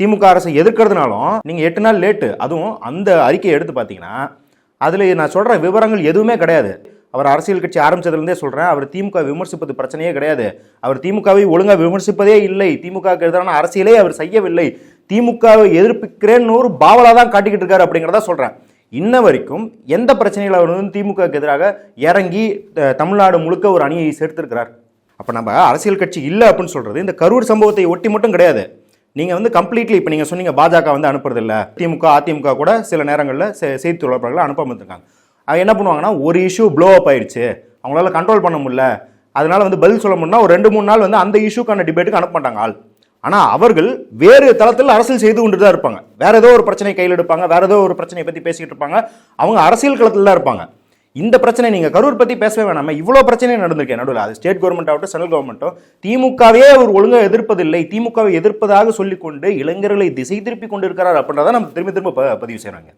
திமுக அரசை எதிர்க்கிறதுனாலும் நீங்கள் எட்டு நாள் லேட்டு அதுவும் அந்த அறிக்கையை எடுத்து பார்த்தீங்கன்னா அதில் நான் சொல்கிற விவரங்கள் எதுவுமே கிடையாது. அவர் அரசியல் கட்சி ஆரம்பிச்சதுலேருந்தே சொல்கிறேன் அவர் திமுக விமர்சிப்பது பிரச்சனையே கிடையாது. அவர் திமுகவை ஒழுங்காக விமர்சிப்பதே இல்லை. திமுகவுக்கு எதிரான அரசியலே அவர் செய்யவில்லை. திமுகவை எதிர்ப்பிக்கிறேன்னு ஒரு பாவலா தான் காட்டிக்கிட்டு இருக்காரு அப்படிங்கிறத சொல்கிறேன் இன்ன வரைக்கும் எந்த பிரச்சனையில் அவர் வந்து திமுகவுக்கு எதிராக இறங்கி தமிழ்நாடு முழுக்க ஒரு அணியை சேர்த்திருக்கிறார்? அப்போ நம்ம அரசியல் கட்சி இல்லை அப்படின்னு சொல்கிறது இந்த கரூர் சம்பவத்தை ஒட்டி மட்டும் கிடையாது. நீங்கள் வந்து கம்ப்ளீட்லி இப்போ நீங்கள் சொன்னீங்க பாஜக வந்து அனுப்புறதில்ல. திமுக அதிமுக கூட சில நேரங்களில் செய்தி தொடர்பாளர்களை அனுப்ப இருக்காங்க அவங்க என்ன பண்ணுவாங்கன்னா ஒரு இஷ்யூ ப்ளோ அப் ஆயிடுச்சு. அவங்களால கண்ட்ரோல் பண்ண முடியல. அதனால வந்து பதில் சொல்ல முடியும்னா ஒரு ரெண்டு மூணு நாள் வந்து அந்த இஷ்யூக்கான டிபேட்டுக்கு அனுப்ப மாட்டாங்க ஆள். ஆனால் அவர்கள் வேறு தளத்தில் அரசியல் செய்து கொண்டு தான் இருப்பாங்க. வேறு ஏதோ ஒரு பிரச்சனை கையில் எடுப்பாங்க வேறு ஏதோ ஒரு பிரச்சனையை பற்றி பேசிக்கிட்டு இருப்பாங்க. அவங்க அரசியல் களத்தில் தான் இருப்பாங்க. இந்த பிரச்சனை நீங்கள் கரூர் பற்றி பேசவே வேணாமல் இவ்வளோ பிரச்சனை நடந்திருக்கேன் நடுவில் அது ஸ்டேட் கவர்மெண்ட் ஆகட்டும் சென்ட்ரல் கவர்மெண்ட்டும் திமுகவே அவர் ஒழுங்காக எதிர்ப்பதில்லை. திமுகவை எதிர்ப்பதாக சொல்லிக்கொண்டு இளைஞர்களை திசை திருப்பி கொண்டு இருக்கிறார் அப்படின்றத நம்ம திரும்ப திரும்ப ப- பதிவு செய்கிறாங்க